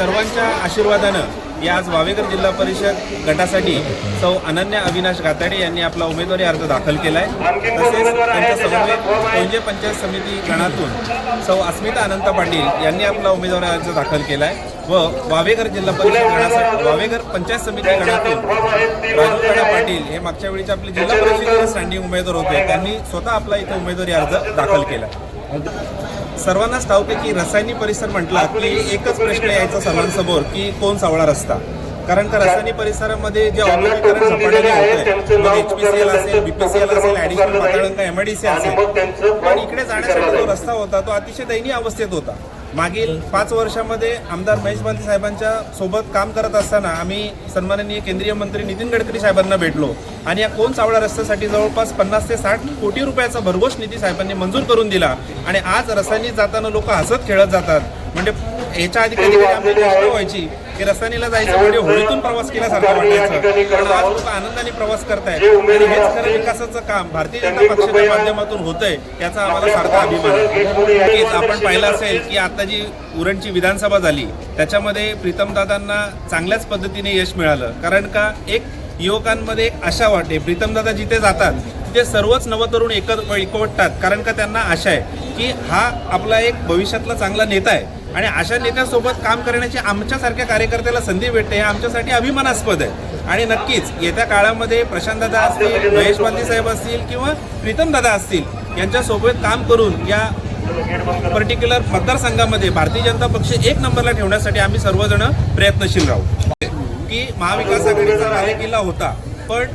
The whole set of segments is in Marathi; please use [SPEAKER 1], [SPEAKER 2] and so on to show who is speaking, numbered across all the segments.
[SPEAKER 1] सर्वांच्या आशीर्वादानं या आज वावेकर जिल्हा परिषद गटासाठी सौ अनन्या अविनाश गाताडे यांनी आपला उमेदवारी अर्ज दाखल केला आहे तसेच त्यांच्या समवेत कोंजे पंचायत समिती गणातून सौ अस्मिता अनंत पाटील यांनी आपला उमेदवारी अर्ज दाखल केला आहे व वावेकर जिल्हा परिषद गणासाठी वावेकर पंचायत समिती गणातून राजू काळा पाटील हे मागच्या वेळीचे आपले जिल्हा परिषदेचे स्टँडिंग उमेदवार होते. त्यांनी स्वतः आपला इथं उमेदवारी अर्ज दाखल केला. सर्वांनाच ठाऊक आहे की रसायनी परिसर म्हटला की एकच प्रश्न यायचा सर्वांसमोर की कोण सावळा रस्ता? कारण का रसायनी परिसरामध्ये जे औद्योगिकरण झपाट्याने होत आहे एचपीसीएल असेल बीपीसीएल असेल ऍडिशनल माताळंका एमआयडीसी असेल पण इकडे जाण्यासाठी जो रस्ता होता तो अतिशय दयनीय अवस्थेत होता. मागील पाच वर्षामध्ये आमदार महेश बांधी साहेबांच्या सोबत काम करत असताना आम्ही सन्माननीय केंद्रीय मंत्री नितीन गडकरी साहेबांना भेटलो. आणि या कोण सावळा रस्त्यासाठी जवळपास पन्नास ते साठ कोटी रुपयाचा भरघोष निधी साहेबांनी मंजूर करून दिला. आणि आज रस्त्याने जाताना लोक हसत खेळत जातात. म्हणजे याच्या आधी कधी कधी आमची चेष्टा व्हायची की रस्त्यानीला जायचं म्हणजे होळीतून प्रवास केल्यासारखं वाटायचं. पण आज लोक आनंदाने प्रवास करतायत. आणि हेच खरं विकासाचं काम भारतीय जनता पक्षाच्या माध्यमातून होतंय याचा आम्हाला सारखा अभिमान आहे. नक्कीच आपण पाहिलं असेल की आता जी उरणची विधानसभा झाली त्याच्यामध्ये प्रीतमदादांना चांगल्याच पद्धतीने यश मिळालं. कारण का एक युवकांमध्ये एक आशा वाटते प्रीतमदादा जिथे जातात तिथे सर्वच नवतरुण एकत्र एकवटतात. कारण का त्यांना आशा आहे की हा आपला एक भविष्यातला चांगला नेता आहे. आणि अशा नेत्यासोबत काम करण्याची आमच्यासारख्या कार्यकर्त्याला संधी भेटते हे आमच्यासाठी अभिमानास्पद आहे. आणि नक्कीच येत्या काळामध्ये प्रशांतदादा असतील महेश बांदी साहेब असतील किंवा प्रीतमदादा असतील यांच्यासोबत काम करून या पर्टिक्युलर मतदारसंघामध्ये भारतीय जनता पक्ष एक नंबरला ठेवण्यासाठी आम्ही सर्वजण प्रयत्नशील राहू. की महाविकास आघाडीचा राजकिल्ला होता पण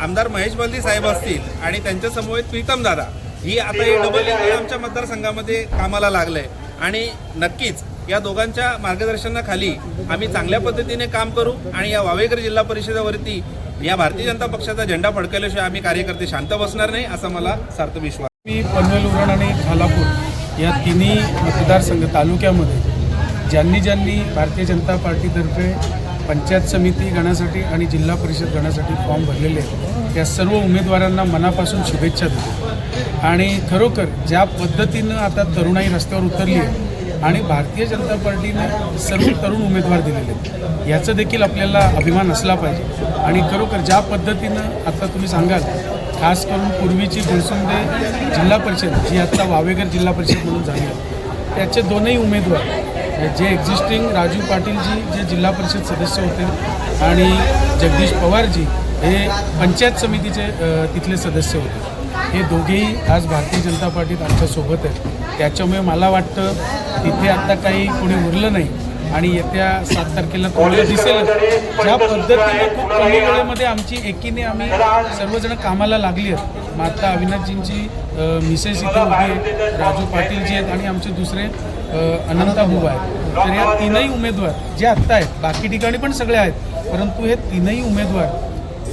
[SPEAKER 1] आमदार महेश बंदी साहेब असतील आणि त्यांच्यासमोर प्रीतम दादा ही आता हे डबल आमच्या मतदारसंघामध्ये कामाला लागलंय. आणि नक्कीच या दोघांच्या मार्गदर्शनाखाली आम्ही चांगल्या पद्धतीने काम करू आणि या वावेकर जिल्हा परिषदेवरती या भारतीय जनता पक्षाचा झेंडा फडकवल्याशिवाय आम्ही कार्यकर्ते शांत बसणार नाही असा मला सार्थ विश्वास.
[SPEAKER 2] मी पनवेल उरण आणि खालापूर या तिन्ही मतदारसंघ तालुक्यामध्ये ज्यांनी ज्यांनी भारतीय जनता पार्टीतर्फे पंचायत समिती गणासाठी आणि जिल्हा परिषद गणासाठी फॉर्म भरलेले आहेत त्या सर्व उमेदवारांना मनापासून शुभेच्छा देतो. आणि खरोखर ज्या पद्धतीनं आता तरुणाई रस्त्यावर उतरली आहे आणि भारतीय जनता पार्टीने सर्व तरुण उमेदवार दिलेले आहेत याचं देखील आपल्याला अभिमान असला पाहिजे. आणि खरोखर ज्या पद्धतीनं आता तुम्ही सांगाल खास करून पूर्वीची गुलसुंदे जिल्हा परिषद जी आत्ता वावेगर जिल्हा परिषद म्हणून झाली आहे त्याचे दोनही उमेदवार जे एक्झिस्टिंग राजू पाटीलजी जे जिल्हा परिषद सदस्य होते आणि जगदीश पवारजी हे पंचायत समितीचे तिथले सदस्य होते. हे दोघेही आज भारतीय जनता पार्टीत आमच्यासोबत आहेत. त्याच्यामुळे मला वाटतं तिथे आत्ता काही कोणी उरलं नाही आणि येत्या सात तारखेला तुम्हाला दिसेल ज्या पद्धतीने खूप कमी वेळेमध्ये आमची एकीने आम्ही सर्वजण कामाला लागली आहेत. मग आता अविनाशजींची मिसेस इथे उभी राजू पाटीलजी आहेत आणि आमचे दुसरे अनंता भाऊ आहेत. तर या तीनही उमेदवार जे आत्ता आहेत बाकी ठिकाणी पण सगळे आहेत परंतु हे तीनही उमेदवार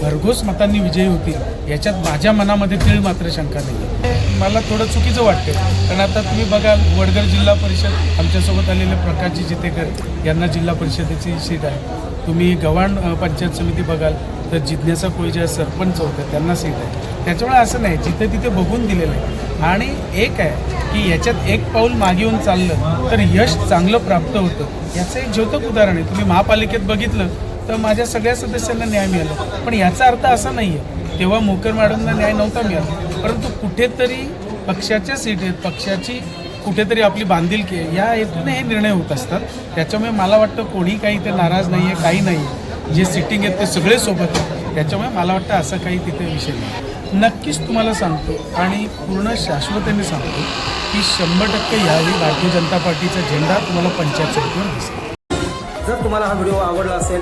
[SPEAKER 2] भरघोस मतांनी विजयी होतील याच्यात माझ्या मनामध्ये तीळ मात्र शंका नाही. मला थोडं चुकीचं वाटतं कारण आता तुम्ही बघाल वडगर जिल्हा परिषद आमच्यासोबत आलेले प्रकाशजी जितेकर यांना जिल्हा परिषदेची सीट आहे. तुम्ही गव्हाण पंचायत समिती बघाल तर जिज्ञासा कोळीच्या सरपंच होते त्यांना सीट आहे. त्याच्यामुळे असं नाही जिथे तिथे बघून दिलेलं आहे. आणि एक आहे की याच्यात एक पाऊल मागे येऊन चाललं तर यश चांगलं प्राप्त होतं. याचं एक ज्योतक उदाहरण आहे तुम्ही महापालिकेत बघितलं तर माझ्या सगळ्या सदस्यांना न्याय मिळाला. पण याचा अर्थ असा नाही आहे तेव्हा मोकर मॅडमना न्याय नव्हता मिळाला. परंतु कुठेतरी पक्षाच्या सीट पक्षाची कुठेतरी आपली बांधिलकी आहे. या हेतूने हे निर्णय होत असतात. त्याच्यामुळे मला वाटतं कोणी काही ते नाराज नाही आहे काही नाही आहे जे सिटिंग आहेत ते सगळे सोबत आहेत. त्याच्यामुळे मला वाटतं असं काही तिथे विषय नाही. नक्कीच तुम्हाला सांगतो आणि पूर्ण शाश्वतेने सांगतो की शंभर टक्के यावेळी भारतीय जनता पार्टीचा झेंडा तुम्हाला पंचायत समितीवर दिसेल.
[SPEAKER 3] जर तुम्हाला हा व्हिडिओ आवडला असेल